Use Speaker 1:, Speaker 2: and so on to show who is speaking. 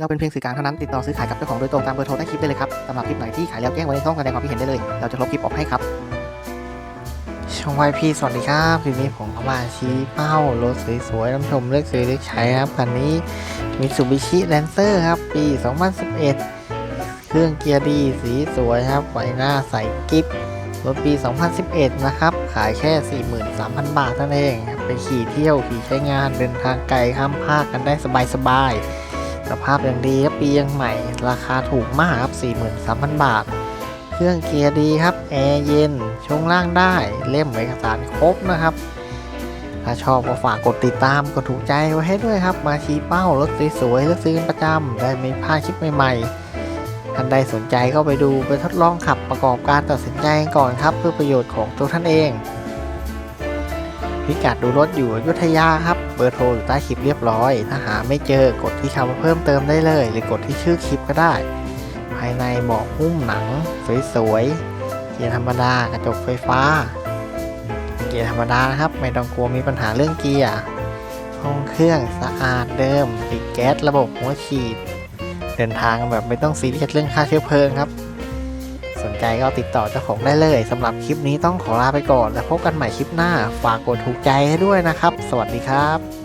Speaker 1: เราเป็นเพียงสื่อกลางเท่านั้นติดต่อซื้อขายกับเจ้าของโดยตรงตามเบอร์โทรใต้คลิปได้เลยครับสำหรับคลิปไหนที่ขายแล้วแจ้งไว้ในช่องแสดงความคิดเห็นได้เลย เราจะลบคลิปออกให้ครับ ช่องวายพีสวัสดีครับคลิปนี้ผมเข้ามาชี้เป้ารถสวยๆน้ำชมเลือกซื้อเลือกใช้ครับคันนี้มิตซูบิชิแลนเซอร์ครับปี 2011 เครื่องเกียร์ดีสีสวยครับไฟหน้าใสกิ๊บรถปี 2011 นะครับ ขายแค่ 43,000 บาทเท่านั้นเอง ไปขี่เที่ยว ขี่ใช้งาน เดินทางไกลข้ามภาคกันได้สบายๆ สภาพอย่างดีครับปียังใหม่ ราคาถูกมากครับ 43,000 บาท เครื่องเกียร์ดีครับ แอร์เย็น ช่วงล่างได้ เล่มเอกสารครบนะครับ ถ้าชอบก็ฝากกดติดตามกดถูกใจไว้ให้ด้วยครับ มาชี้เป้ารถสวยๆเลือกซื้อประจำได้ไม่พลาดคลิปใหม่ๆ ท่านใดสนใจก็ไปดูไปทดลองขับประกอบการตัดสินใจก่อนครับ เพื่อประโยชน์ของตัวท่านเอง พิกัดดูรถอยู่ยุธยาครับ เบอร์โทรอยู่ใต้คลิปเรียบร้อย ถ้าหาไม่เจอกดที่คำเพิ่มเติมได้เลย หรือกดที่ชื่อคลิปก็ได้ ภายในเบาะหุ้มหนัง สวยๆ เกียร์ธรรมดากระจกไฟฟ้า เกียร์ธรรมดานะครับ ไม่ต้องกลัวมีปัญหาเรื่องเกียร์ ห้องเครื่องสะอาดเดิมติดแก๊สระบบหัวฉีด เดินทางแบบไม่ต้องซีเรียสเรื่องค่าเชื้อเพลิงครับ ใจก็ติดต่อเจ้าของได้เลยสำหรับคลิปนี้ต้องขอลาไปก่อน แล้วพบกันใหม่คลิปหน้า ฝากกดถูกใจให้ด้วยนะครับ สวัสดีครับ